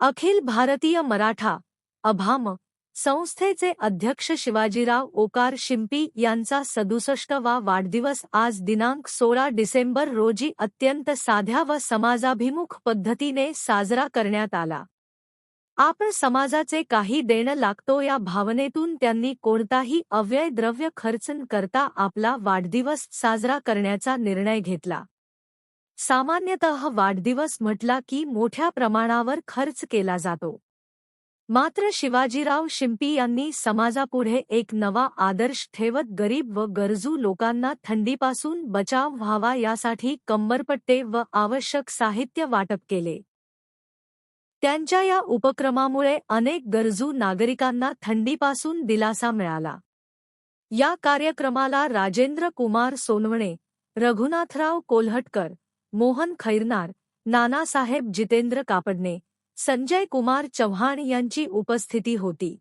अखिल भारतीय मराठा अभाम संस्थेचे अध्यक्ष शिवाजीराव ओकार शिंपी यांचा सदुसष्टवा वाढदिवस आज दिनांक सोळा डिसेंबर रोजी अत्यंत साध्या व समाजाभिमुख पद्धतीने साजरा करण्यात आला. आपण समाजाचे काही देणं लागतो या भावनेतून त्यांनी कोणताही अव्यय द्रव्य खर्च न करता आपला वाढदिवस साजरा करण्याचा निर्णय घेतला. सामान्यतः वाढदिवस म्हटला की मोठ्या प्रमाणावर खर्च केला जातो. मात्र शिवाजीराव शिंपी यांनी समाजापुढे एक नवा आदर्श ठेवत गरीब व गरजू लोकांना थंडीपासून बचाव व्हावा यासाठी कंबरपट्टे व आवश्यक साहित्य वाटप केले. त्यांच्या या उपक्रमामुळे अनेक गरजू नागरिकांना थंडीपासून दिलासा मिळाला. या कार्यक्रमाला राजेंद्र कुमार सोनवणे रघुनाथराव कोल्हटकर मोहन खैरनार, नानासाहेब जितेंद्र कापडणे, संजय कुमार चव्हाण यांची उपस्थिती होती.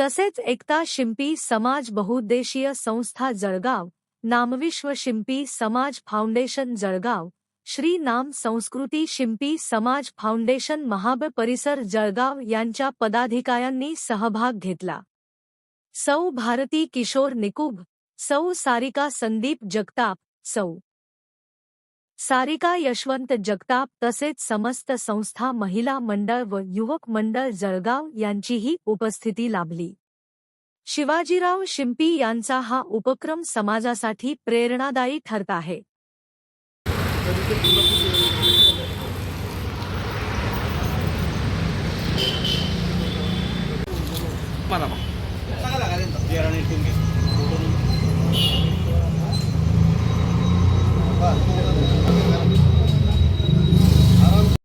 तसेच एकता शिंपी समाज बहुउद्देशीय संस्था जळगाव, नामविश्व शिंपी समाज फाउंडेशन जळगाव, श्री नाम संस्कृती शिंपी समाज फाउंडेशन महाब परिसर जळगाव यांच्या पदाधिकाऱ्यांनी सहभाग घेतला. सौ भारती किशोर निकुब, सौ सारिका संदीप जगताप, सौ सारिका यशवंत जगताप तसेच समस्त संस्था महिला मंडळ व युवक मंडळ जळगाव यांचीही उपस्थिती लाभली. शिवाजीराव शिंपी यांचा हा उपक्रम समाजासाठी प्रेरणादायी ठरत आहे. मला